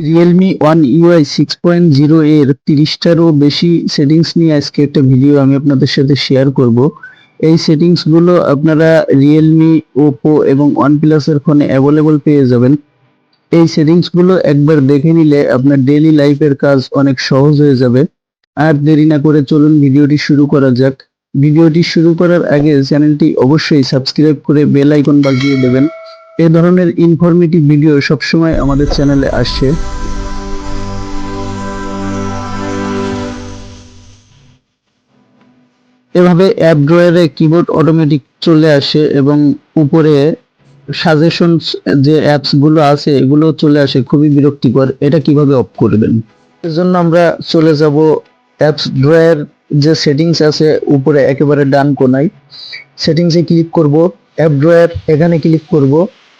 Realme one UI six point zero এর তিরিশটারও বেশি সেটিংস নিয়ে আজকে একটা ভিডিও আমি আপনাদের সাথে শেয়ার করব। এই সেটিংসগুলো আপনারা রিয়েলমি ওপো এবং ওয়ানপ্লাসের ফোনে অ্যাভেলেবল পেয়ে যাবেন। এই সেটিংসগুলো একবার দেখে নিলে আপনার ডেইলি লাইফের কাজ অনেক সহজ হয়ে যাবে। আর দেরি না করে চলুন ভিডিওটি শুরু করা যাক। ভিডিওটি শুরু করার আগে চ্যানেলটি অবশ্যই সাবস্ক্রাইব করে বেল আইকন বাজিয়ে দেবেন। এ ধরনের ইনফরমেটিভ ভিডিও সবসময় আমাদের চ্যানেলে আসছে এভাবে অ্যাপ ড্রয়ারে কিবোর্ড অটোমেটিক চলে আসে এবং উপরে সাজেশন যে অ্যাপসগুলো আছে এগুলো চলে আসে। খুবই বিরক্তিকর। এটা কীভাবে অফ করবেন এর জন্য আমরা চলে যাব অ্যাপস ড্রয়ার যে সেটিংস আছে, উপরে একেবারে ডান কোনায়। সেটিংসে ক্লিক করব। অ্যাপ ড্রয়ার এখানে ক্লিক করব।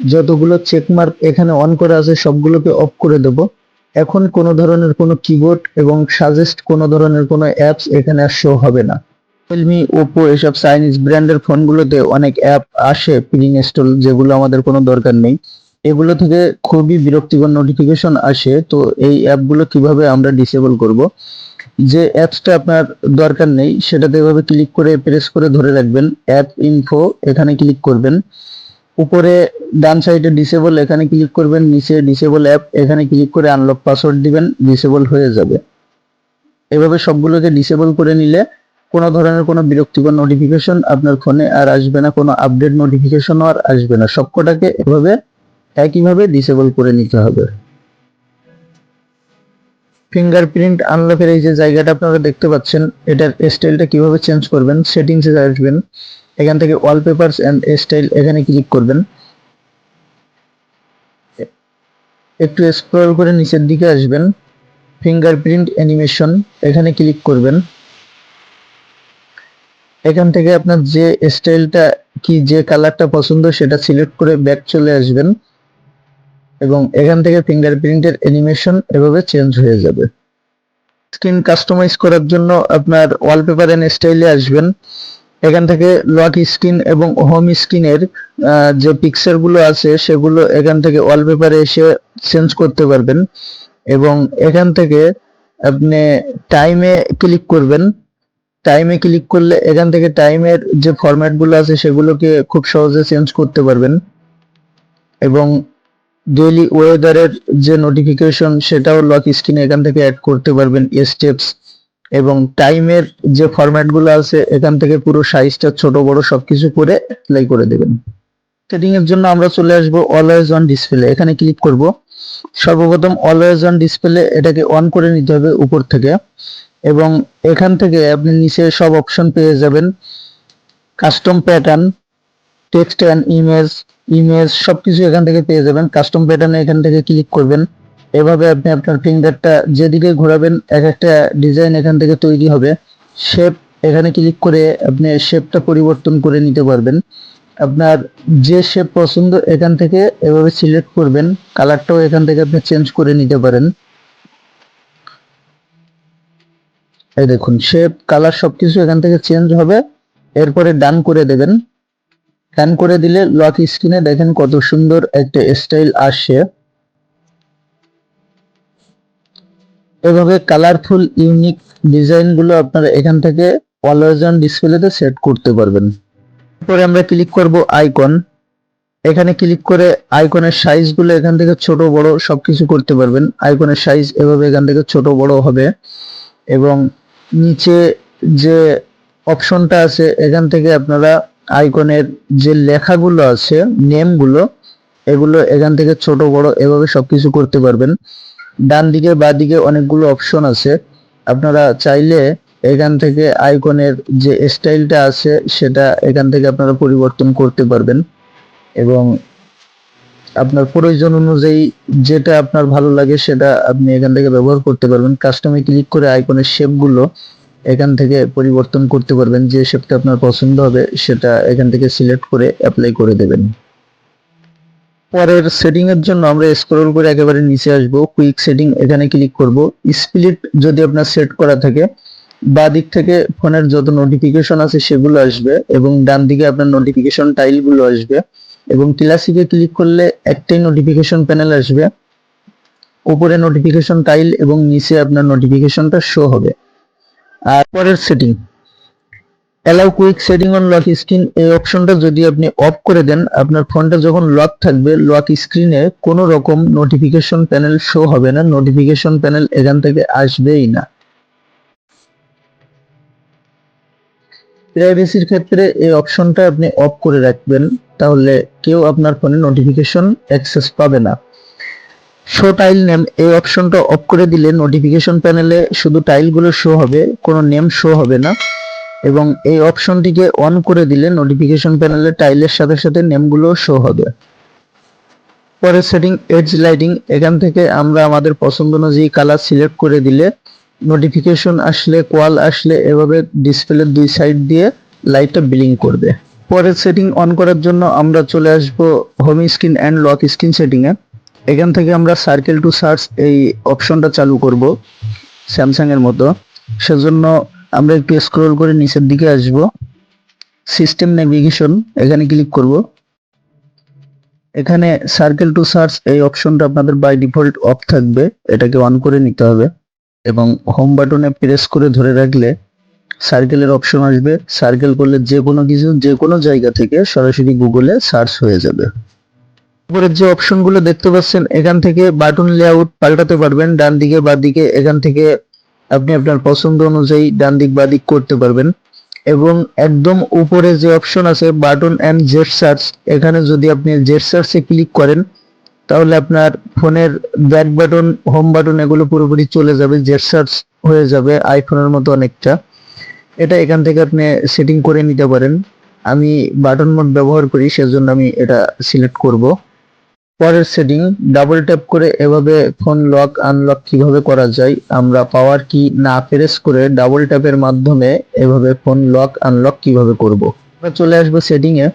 যতগুলো চেকমার্ক এখানে অন করা আছে, সবগুলোকে অফ করে দেব। এখন কোনো ধরনের কোনো কিবোর্ড এবং সাজেস্ট কোনো ধরনের কোনো অ্যাপস এখানে আর শো হবে না। রিয়েলমি ওপো এসব চাইনিজ ব্র্যান্ডের ফোনগুলোতে অনেক অ্যাপ আসে প্রি ইনস্টল যেগুলো আমাদের কোনো দরকার নেই। এগুলো থেকে খুবই বিরক্তিকর নোটিফিকেশন আসে, তো এই অ্যাপগুলো কীভাবে আমরা ডিসেবল করব? যে অ্যাপসটা আপনার দরকার নেই, সেটাতে এভাবে ক্লিক করে প্রেস করে ধরে রাখবেন। অ্যাপ ইনফো এখানে ক্লিক করবেন। উপরে ডান সাইডে ডিসেবল এখানে ক্লিক করবেন, নিচে ডিসেবল অ্যাপ এখানে ক্লিক করে আনলক পাসওয়ার্ড দিবেন ডিসেবল হয়ে যাবে। এভাবে সবগুলোকে ডিসেবল করে নিলে কোনো ধরনের কোনো বিরক্তিকর নোটিফিকেশন আপনার ফোনে আর আসবে না, কোনো আপডেট নোটিফিকেশনও আর আসবে না। সবকটাকে এভাবে একইভাবে ডিসেবল করে নিতে হবে। ফিঙ্গারপ্রিন্ট আনলকের এই যে জায়গাটা আপনারা দেখতে পাচ্ছেন, এটার স্টাইলটা কীভাবে চেঞ্জ করবেন সেটিংসে আসবেন। এখান থেকে ওয়ালপেপারস অ্যান্ড স্টাইল এখানে ক্লিক করবেন। একটু স্ক্রল করে নিচের দিকে আসবেন। ফিঙ্গারপ্রিন্ট অ্যানিমেশন এখানে ক্লিক করবেন। এখান থেকে আপনার যে স্টাইলটা কি যে কালারটা পছন্দ সেটা সিলেক্ট করে ব্যাক চলে আসবেন। এবং এখান থেকে ফিঙ্গারপ্রিন্টের অ্যানিমেশন এভাবে চেঞ্জ হয়ে যাবে। স্ক্রিন কাস্টমাইজ করার জন্য আপনার ওয়ালপেপার এন্ড স্টাইলে আসবেন। এখান থেকে লক স্ক্রিন এবং হোম স্ক্রিনের যে পিকচারগুলো আছে, সেগুলো এখান থেকে ওয়ালপেপারে এসে চেঞ্জ করতে পারবেন। এবং এখান থেকে আপনি টাইমে ক্লিক করবেন। টাইমে ক্লিক করলে এখান থেকে টাইমের যে ফরম্যাটগুলো আছে, সেগুলোকে খুব সহজে চেঞ্জ করতে পারবেন। এবং ডেইলি ওয়েদারের যে নোটিফিকেশন সেটাও লক স্ক্রিনে এখান থেকে অ্যাড করতে পারবেন। স্টেপস এবং টাইমের যে ফরম্যাটগুলো আছে, এখান থেকে পুরো সাইজটা ছোট, বড় সবকিছু করে অ্যাপ্লাই করে দেবেন। সেটিং এর জন্য আমরা চলে আসব অলওয়েজ অন ডিসপ্লে এখানে ক্লিক করব। সর্বপ্রথম অলওয়েজ অন ডিসপ্লে এটাকে অন করে নিতে হবে উপর থেকে। এবং এখান থেকে আপনি নিচে সব অপশন পেয়ে যাবেন। Custom pattern text and image image সবকিছু এখান থেকে পেয়ে যাবেন। কাস্টম প্যাটার্নে এখান থেকে ক্লিক করবেন। এভাবে আপনি আপনার ফিঙ্গারটা যেদিকে ঘোরাবেন, এক একটা ডিজাইন এখান থেকে তৈরি হবে। শেপ এখানে ক্লিক করে আপনি শেপটা পরিবর্তন করে নিতে পারবেন। আপনার যে শেপ পছন্দ এখান থেকে এভাবে সিলেক্ট করবেন। কালারটাও এখান থেকে আপনি চেঞ্জ করে নিতে পারেন। এই দেখুন শেপ কালার সবকিছু এখান থেকে চেঞ্জ হবে। এরপরে ডান করে দেবেন। ডান করে দিলে লক স্ক্রিনে দেখেন কত সুন্দর একটা স্টাইল আসছে। এভাবে কালারফুল ইউনিক ডিজাইনগুলো আপনারা এখান থেকে অলওয়েজ ডিসপ্লেতে সেট করতে পারবেন। এরপরে আমরা ক্লিক করব আইকন এখানে ক্লিক করে আইকনের সাইজগুলো এখান থেকে ছোট, বড় সবকিছু করতে পারবেন। আইকনের সাইজ এভাবে এখান থেকে ছোট, বড় হবে। এবং নিচে যে অপশনটা আছে, এখান থেকে আপনারা আইকনের যে লেখাগুলো আছে নেমগুলো এগুলো এখান থেকে ছোট, বড়, এভাবে সবকিছু করতে পারবেন। ডান দিকে বা দিকে অনেকগুলো অপশন আছে। আপনারা চাইলে এখান থেকে আইকনের যে স্টাইলটা আছে, সেটা এখান থেকে আপনারা পরিবর্তন করতে পারবেন। এবং আপনার প্রয়োজন অনুযায়ী যেটা আপনার ভালো লাগে, সেটা আপনি এখান থেকে ব্যবহার করতে পারবেন। কাস্টমে ক্লিক করে আইকনের শেপগুলো এখান থেকে পরিবর্তন করতে পারবেন। যে শেপটা আপনার পছন্দ হবে, সেটা এখান থেকে সিলেক্ট করে অ্যাপ্লাই করে দেবেন। পরের সেটিং এর জন্য আমরা স্ক্রল করে একেবারে নিচে আসব। কুইক সেটিং এখানে ক্লিক করব। স্প্লিট যদি আপনার সেট করা থাকে বা দিক থেকে ফোনের যত নোটিফিকেশন আছে সেগুলো আসবে এবং ডান দিকে আপনার নোটিফিকেশন টাইলগুলো আসবে এবং ক্লাসিকে ক্লিক করলে একটাই নোটিফিকেশন প্যানেল আসবে। উপরে নোটিফিকেশন টাইল এবং নিচে আপনার নোটিফিকেশনটা শো হবে। আর পরের setting allow quick setting on lock screen এই অপশনটা যদি আপনি অফ করে দেন, আপনার ফোনটা যখন লক থাকবে লক স্ক্রিনে কোনো রকম নোটিফিকেশন প্যানেল শো হবে না নোটিফিকেশন প্যানেল এখান থেকে আসবেই না। প্রাইভেসির ক্ষেত্রে এই অপশনটা আপনি অফ করে রাখবেন, তাহলে কেউ আপনার ফোনে নোটিফিকেশন অ্যাক্সেস পাবে না। শো টাইল নেম এই অপশনটা অফ করে দিলে নোটিফিকেশন প্যানেলে শুধু টাইলগুলো শো হবে, কোনো নেম শো হবে না। এবং এই অপশনটিকে অন করে দিলে নোটিফিকেশন প্যানেলে টাইলের সাথে সাথে নেমগুলো শো হবে। পরের সেটিং এডজ লাইটিং এখান থেকে আমরা আমাদের পছন্দ অনুযায়ী কালার সিলেক্ট করে দিলে নোটিফিকেশন আসলে কল আসলে এভাবে ডিসপ্লের দুই সাইড দিয়ে লাইটটা বিলিং করবে। পরের সেটিং অন করার জন্য আমরা চলে আসব home screen and lock screen সেটিংয়ে এখান থেকে আমরা সার্কেল টু সার্চ এই অপশনটা চালু করব স্যামসাংয়ের মতো। সেজন্য আমরা একটু স্ক্রল করে নিচের দিকে আসব। সিস্টেম নেভিগেশন এখানে ক্লিক করব। এখানে সার্কেল টু সার্চ এই অপশনটা আপনাদের বাই ডিফল্ট অফ থাকবে। এটাকে অন করে নিতে হবে এবং হোম বাটনে প্রেস করে ধরে রাখলে সার্কেলের অপশন আসবে। সার্কেল করলে যে কোনো কিছু, যে কোনো জায়গা থেকে সরাসরি গুগলে সার্চ হয়ে যাবে। উপরের যে অপশনগুলো দেখতে পাচ্ছেন, এখান থেকে বাটন লেআউট পাল্টাতে পারবেন। ডান দিকে বা দিকে এখান থেকে আপনি আপনার পছন্দ অনুযায়ী ডান দিক বা দিক করতে পারবেন। এবং একদম উপরে যে অপশন আছে বাটন অ্যান্ড জেট সার্চ এখানে যদি আপনি জেট সার্চে ক্লিক করেন, তাহলে আপনার ফোনের ব্যাক বাটন হোম বাটন এগুলো পুরোপুরি চলে যাবে জেট সার্চ হয়ে যাবে আইফোনের মতো অনেকটা। এটা এখান থেকে আপনি সেটিং করে নিতে পারেন। আমি বাটন মোড ব্যবহার করি, সেজন্য আমি এটা সিলেক্ট করব। পরের সেটিং ডাবল ট্যাপ করে এভাবে ফোন লক আনলক কীভাবে করা যায়, আমরা পাওয়ার কি না প্রেস করে ডাবল ট্যাপের মাধ্যমে এভাবে ফোন লক আনলক কীভাবে করব। আমরা চলে আসব setting A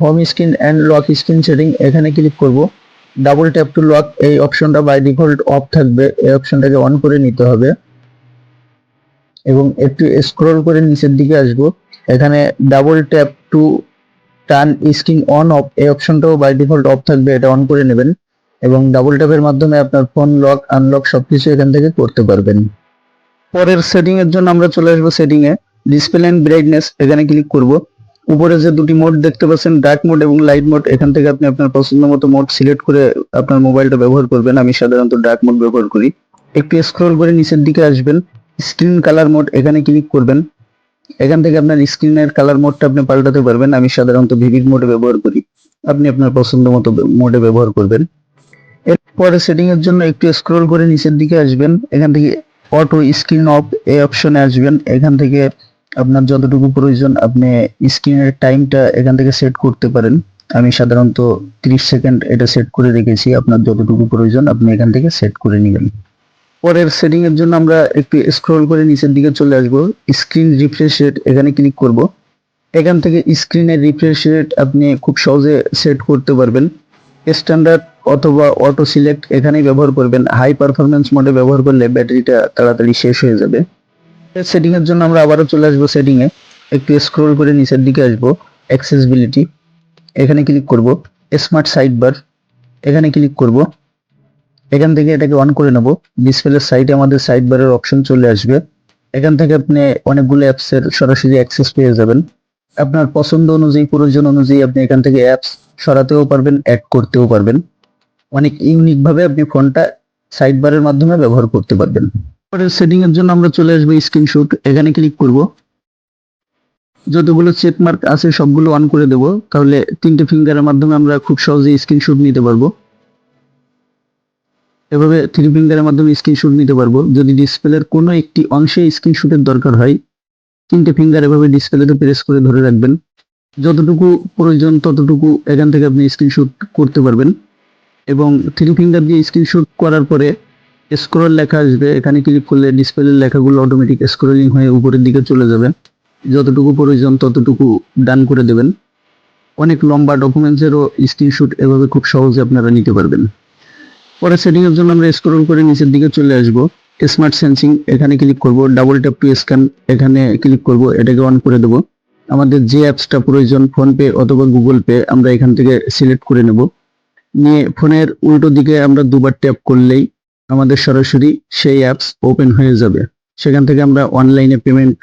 home screen and lock screen setting এখানে ক্লিক করব। ডাবল ট্যাপ টু লক এই অপশনটা বাই ডিফল্ট অফ থাকবে, এই অপশনটাকে অন করে নিতে হবে। এবং একটু স্ক্রল করে নিচের দিকে আসব, এখানে double tap to turn screen on off, এই অপশনটাও বাই ডিফল্ট অফ থাকবে, এটা অন করে নেবেন এবং ডাবল ট্যাপের মাধ্যমে আপনার ফোন লক আনলক সবকিছু এখান থেকে করতে পারবেন। পরের সেটিং এর জন্য আমরা চলে আসব সেটিং এ ডিসপ্লে এন্ড ব্রাইটনেস এখানে ক্লিক করব। উপরে যে দুটি মোড দেখতে পাচ্ছেন ডার্ক মোড এবং লাইট মোড এখান থেকে আপনি আপনার পছন্দ মতো মোড সিলেক্ট করে আপনার মোবাইলটা ব্যবহার করবেন। আমি সাধারণত ডার্ক মোড ব্যবহার করি। একটু স্ক্রল করে নিচের দিকে আসবেন স্ক্রিন কালার মোড এখানে ক্লিক করবেন। এখান থেকে আপনার স্ক্রিনের কালার মোডটা আপনি পাল্টাতে পারবেন। আমি সাধারণত ভিভিড মোডে ব্যবহার করি। আপনি আপনার পছন্দ মতো মোডে ব্যবহার করবেন। এরপরে সেটিং এর জন্য একটু স্ক্রল করে নিচের দিকে আসবেন। এখান থেকে অটো স্ক্রিন অফ এই অপশনে আসবেন। এখান থেকে আপনার যতটুকু প্রয়োজন আপনি স্ক্রিনের টাইমটা এখান থেকে সেট করতে পারেন। আমি সাধারণত 30 সেকেন্ড এটা সেট করে রেখেছি। আপনার যতটুকু প্রয়োজন আপনি এখান থেকে সেট করে নেবেন। পরের সেটিং এর জন্য আমরা একটু স্ক্রল করে নিচের দিকে চলে আসব। স্ক্রিন রিফ্রেশ রেট এখানে ক্লিক করব। এখান থেকে স্ক্রিনের রিফ্রেশ রেট আপনি খুব সহজে সেট করতে পারবেন। স্ট্যান্ডার্ড অথবা অটো সিলেক্ট এখানেই ব্যবহার করবেন। হাই পারফরমেন্স মোডে ব্যবহার করলে ব্যাটারিটা তাড়াতাড়ি শেষ হয়ে যাবে। সেটিং এর জন্য আমরা আবারও চলে আসব সেটিং এ। একটু স্ক্রল করে নিচের দিকে আসব। অ্যাক্সেসিবিলিটি এখানে ক্লিক করব। স্মার্ট সাইড বার এখানে ক্লিক করব। এখান থেকে এটাকে অন করে নেব। ডিসপ্লের সাইডে আমাদের সাইড বারের অপশন চলে আসবে। এখান থেকে আপনি অনেকগুলো অ্যাপস এর সরাসরি অ্যাক্সেস পেয়ে যাবেন। আপনার পছন্দ অনুযায়ী, প্রয়োজন অনুযায়ী আপনি এখান থেকে অ্যাপস সরাতেও পারবেন অ্যাড করতেও পারবেন। অনেক ইউনিক ভাবে আপনি ফোনটা সাইড বারের মাধ্যমে ব্যবহার করতে পারবেন। পরের সেটিং এর জন্য আমরা চলে আসব স্ক্রিনশট এখানে ক্লিক করব। যতগুলো চেক মার্ক আছে সবগুলো অন করে দেব। তাহলে তিনটে ফিঙ্গারের মাধ্যমে আমরা খুব সহজেই স্ক্রিনশট নিতে পারব। এভাবে থ্রি ফিঙ্গারের মাধ্যমে স্ক্রিনশট নিতে পারব। যদি ডিসপ্লের কোনো একটি অংশে স্ক্রিনশটের দরকার হয়, তিনটে ফিঙ্গার এভাবে ডিসপ্লেতে প্রেস করে ধরে রাখবেন। যতটুকু প্রয়োজন ততটুকু এখান থেকে আপনি স্ক্রিনশট করতে পারবেন। এবং থ্রি ফিঙ্গার দিয়ে স্ক্রিনশট করার পরে স্ক্রল লেখা আসবে। এখানে ক্লিক করলে ডিসপ্লের লেখাগুলো অটোমেটিক স্ক্রলিং হয়ে উপরের দিকে চলে যাবে। যতটুকু প্রয়োজন ততটুকু ডান করে দেবেন। অনেক লম্বা ডকুমেন্টসেরও স্ক্রিনশট এভাবে খুব সহজে আপনারা নিতে পারবেন। পরে সেটিং এর জন্য আমরা স্ক্রল করে নিচের দিকে চলে আসব। স্মার্ট সেন্সিং এখানে ক্লিক করব। ডাবল ট্যাপ টু স্ক্যান এখানে ক্লিক করব। এটাকে অন করে দেব। আমাদের যে অ্যাপসটা প্রয়োজন ফোনপে অথবা গুগল পে আমরা এখান থেকে সিলেক্ট করে নেব। নিয়ে ফোনের উল্টো দিকে আমরা দুবার ট্যাপ করলেই আমাদের সরাসরি সেই অ্যাপস ওপেন হয়ে যাবে। সেখান থেকে আমরা অনলাইনে পেমেন্ট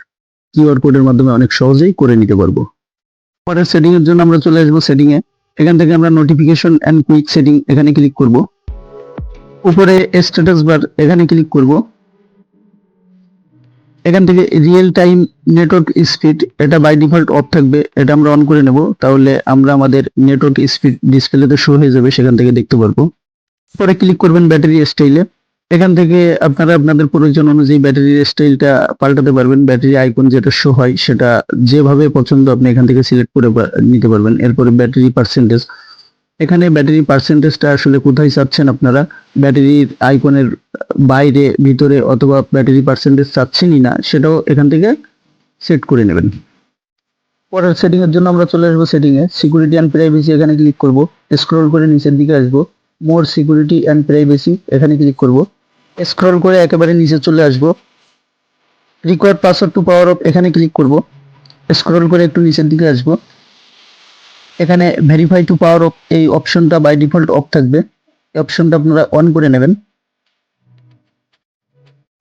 কিউআর কোডের মাধ্যমে অনেক সহজেই করে নিতে পারব। পরের সেটিং এর জন্য আমরা চলে আসব সেটিং এ। এখান থেকে আমরা নোটিফিকেশন এন্ড কুইক সেটিং এখানে ক্লিক করব। উপরে স্ট্যাটাস বার এখানে ক্লিক করব। এখান থেকে রিয়েল টাইম নেটওয়ার্ক স্পিড এটা বাই ডিফল্ট অফ থাকবে, এটা আমরা অন করে নেব। তাহলে আমরা আমাদের নেটওয়ার্ক স্পিড ডিসপ্লেতে শো হয়ে যাবে, সেখান থেকে দেখতে পারব। পরে ক্লিক করবেন ব্যাটারি স্টাইলে এখান থেকে আপনারা আপনাদের প্রয়োজন অনুযায়ী ব্যাটারির স্টাইলটা পাল্টাতে পারবেন। ব্যাটারি আইকন যেটা শো হয়, সেটা যেভাবে পছন্দ আপনি এখান থেকে সিলেক্ট করে নিতে পারবেন। এরপরে ব্যাটারি পার্সেন্টেজ এখানে ব্যাটারি পার্সেন্টেজটা আসলে কোথায় চাচ্ছেন আপনারা? ব্যাটারির আইকনের বাইরে, ভিতরে অথবা ব্যাটারি পার্সেন্টেজ চাচ্ছেনই না, সেটাও এখান থেকে সেট করে নেবেন। পরের সেটিং এর জন্য আমরা চলে আসব সেটিং এ সিকিউরিটি অ্যান্ড প্রাইভেসি এখানে ক্লিক করব। স্ক্রল করে নিচের দিকে আসব। মোর সিকিউরিটি অ্যান্ড প্রাইভেসি এখানে ক্লিক করব। স্ক্রল করে একেবারে নিচে চলে আসব। Required password to power off এখানে ক্লিক করব। স্ক্রল করে একটু নিচের দিকে আসব। এখানে ভেরিফাই টু পাওয়ার অফ এই অপশনটা বাই ডিফল্ট অফ থাকবে। এই অপশনটা আপনারা অন করে নেবেন।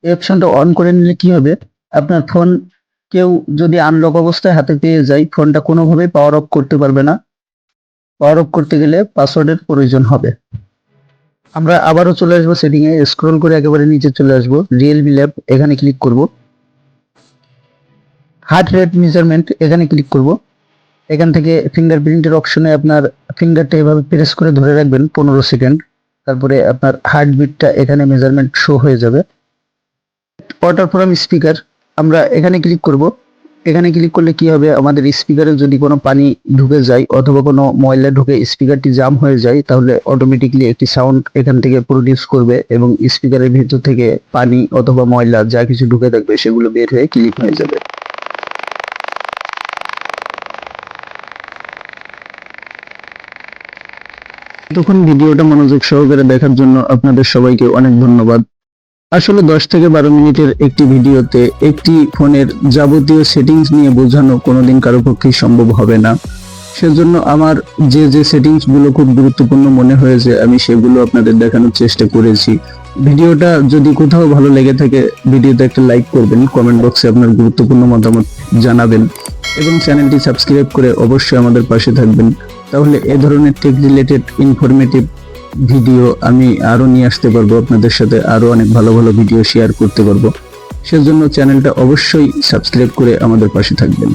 এই অপশনটা অন করে নিলে কি হবে? আপনার ফোন কেউ যদি আনলক অবস্থায় হাতে পেয়ে যায় ফোনটা কোনোভাবেই পাওয়ার অফ করতে পারবে না। পাওয়ার অফ করতে গেলে পাসওয়ার্ডের প্রয়োজন হবে। আমরা আবারও চলে আসব সেটিং এ। স্ক্রল করে একেবারে নিচে চলে আসব। রিয়েলমি ল্যাব এখানে ক্লিক করব। হার্ট রেট মেজারমেন্ট এখানে ক্লিক করব। এখান থেকে ফিঙ্গারপ্রিন্টের অপশনে আপনার ফিঙ্গারটা এভাবে প্রেস করে ধরে রাখবেন পনেরো সেকেন্ড তারপরে আপনার হার্টবিটটা এখানে মেজারমেন্ট শো হয়ে যাবে। ওয়াটার ফ্রম স্পিকার আমরা এখানে ক্লিক করব। এখানে ক্লিক করলে কি হবে? আমাদের স্পিকারে যদি কোনো পানি ঢুকে যায় অথবা কোনো ময়লা ঢুকে স্পিকারটি জাম হয়ে যায়, তাহলে অটোমেটিকলি একটি সাউন্ড এখান থেকে প্রডিউস করবে এবং স্পিকারের ভিতর থেকে পানি অথবা ময়লা যা কিছু ঢুকে থাকবে সেগুলো বের হয়ে ক্লিক হয়ে যাবে। তখন ভিডিওটা মনোযোগ সহকারে দেখার জন্য আপনাদের সবাইকে অনেক ধন্যবাদ। আসলে দশ থেকে বারো মিনিটের একটি ভিডিওতে একটি ফোনের যাবতীয় সেটিংস নিয়ে বোঝানো কোনোদিন কারও পক্ষেই সম্ভব হবে না। সেজন্য আমার যে যে সেটিংসগুলো খুব গুরুত্বপূর্ণ মনে হয়েছে, আমি সেগুলো আপনাদের দেখানোর চেষ্টা করেছি। ভিডিওটা যদি কোথাও ভালো লেগে থাকে, ভিডিওতে একটা লাইক করবেন, কমেন্ট বক্সে আপনার গুরুত্বপূর্ণ মতামত জানাবেন এবং চ্যানেলটি সাবস্ক্রাইব করে অবশ্যই আমাদের পাশে থাকবেন। তাহলে এ ধরনের টেক রিলেটেড ইনফরমেটিভ ভিডিও আমি আরও নিয়ে আসতে পারব, আপনাদের সাথে আরও অনেক ভালো ভালো ভিডিও শেয়ার করতে পারব। সেজন্য চ্যানেলটা অবশ্যই সাবস্ক্রাইব করে আমাদের পাশে থাকবেন।